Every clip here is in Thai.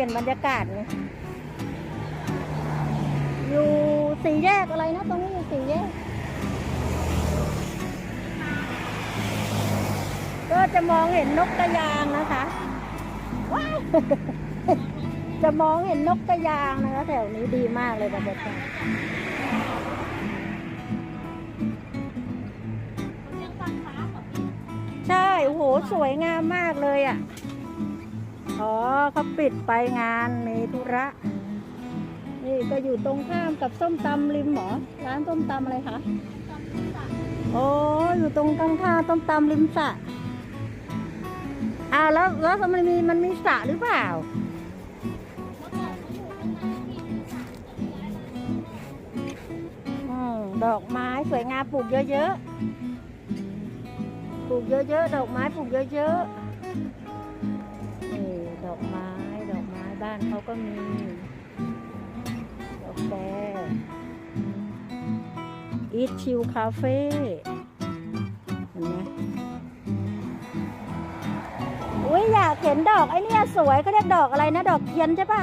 ลี่ยนบรรยากาศไงอยู่สี่แยกอะไรนะตรงนี้อยู่สี่แยก ก็จะมองเห็นนกกระยางนะคะว้าวจะมองเห็นนกกระยางนะคะแถวนี้ดีมากเลยบรรยากาศใช่โอ้โหสวยงามมากเลยอะ เขาปิดไปงานมีธุระ นี่ก็อยู่ตรงข้ามกับส้มตำริมหมอ ร้านส้มตำอะไรคะโอ้อยู่ตรงข้างท่าส้มตำริมสระอ้าวแล้วแล้วมันมีมันมีสระหรือเปล่าอืมดอกไม้สวยงามปลูกเยอะๆ ปลูกเยอะๆ ดอกไม้ปลูกเยอะๆานเขาก็มีกาแฟอีทชิลคาเฟ่เห็นไหมอุ้ยอยากเห็นดอกไอ้เนี่ยสวยเขาเรียกดอกอะไรนะ ดอกเทียนใช่ปะ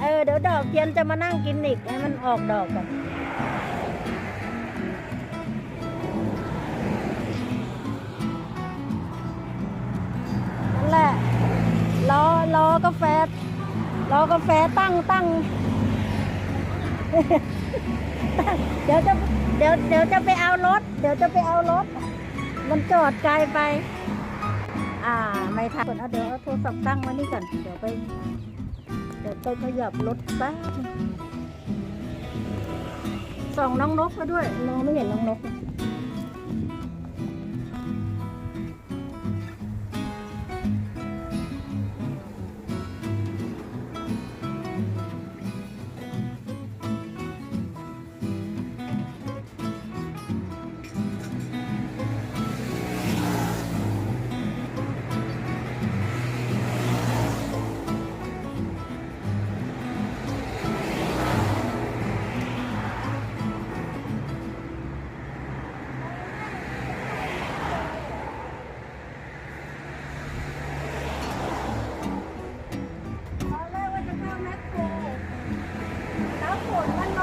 เออเดี๋ยวดอกเทียนจะมานั่งกินอีกให้มันออกดอกก่อน อกาแฟรอกาแฟตั้งตั้งเดี๋ยวจะเดี๋ยวเดี๋ยวจะไปเอารถ เดี๋ยวจะไปเอารถ มันจอดไกลไป อ่า ไม่ทันก่อนเอาเดี๋ยวเอาโทรศัพท์ตั้งไว้นี่ก่อน เดี๋ยวไป เดี๋ยวไปขยับรถแป๊บนึงส่องน้องนกมาด้วยมองไม่เห็นน้องนก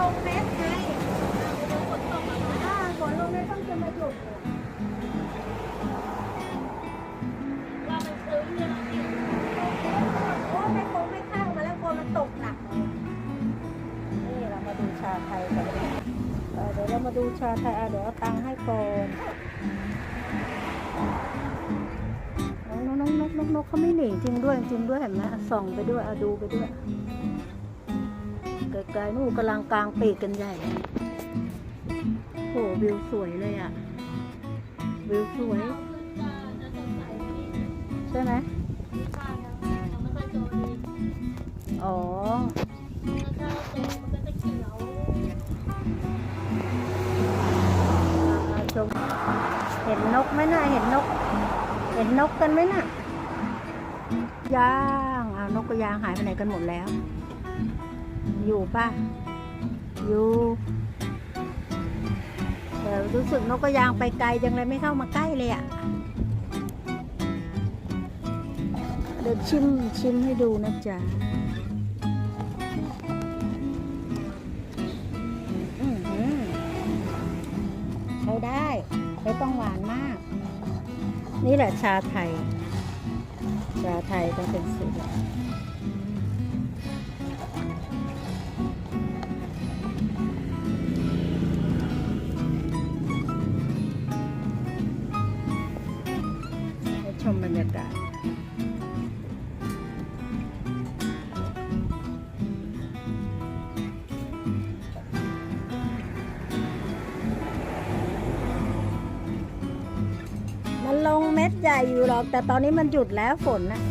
มันลงเม็ดไงฝนตกอ่าฝนลงเม็ดต้องจะมาหยุดเราไปซื้อเงินดิโอ้แมคโครไม่เข้ามาแล้วฝนมันตกหนัก นี่เรามาดูชาไทยกันเออเดี๋ยวเรามาดูชาไทยอะเดี๋ยวเอาตังค์ให้ก่อนน้องนกนกนกเขาไม่หนีจริงด้วยจริงด้วยเห็นไหมส่องไปด้วยเอาดูไปด้วย ไกลๆนู่นกำลังกลางปีกกันใหญ่เลยโหวิวสวยเลยอะ วิวสวย ใช่ไหมอ๋ออ่าชมเห็นนกไหมน่ะ เห็นนก เห็นนกกันไหมน่ะ ย่างอ่านกกระยางหายไปไหนกันหมดแล้ว อยู่ป่ะ อยู่แต่รู้สึกนกกระยางไปไกลจังเลยไม่เข้ามาใกล้เลยอะ่ะ เดี๋ยวชิมชิมให้ดูนะจ๊ะอื้อหือใช้ได้ไม่ต้องหวานมาก นี่แหละชาไทย ชาไทยต้องเป็นสี ชมบรรยากาศมันลงเม็ดใหญ่อยู่หรอก แต่ตอนนี้มันหยุดแล้วฝนนะ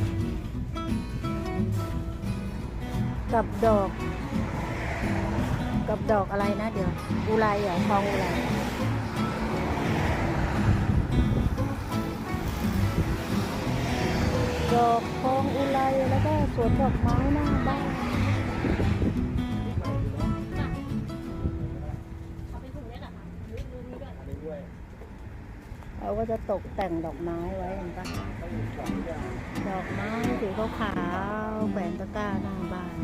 กับดอก กับดอกอะไรนะเดี๋ยวอุไรเหรอทองอุไร ดอกทองอุไรแล้วก็สวนดอกไม้หน้าบ้านเขาก็จะตกแต่งดอกไม้ไว้เห็นปะดอกไม้สีขาวๆแขวนตะกร้าหน้าบ้าน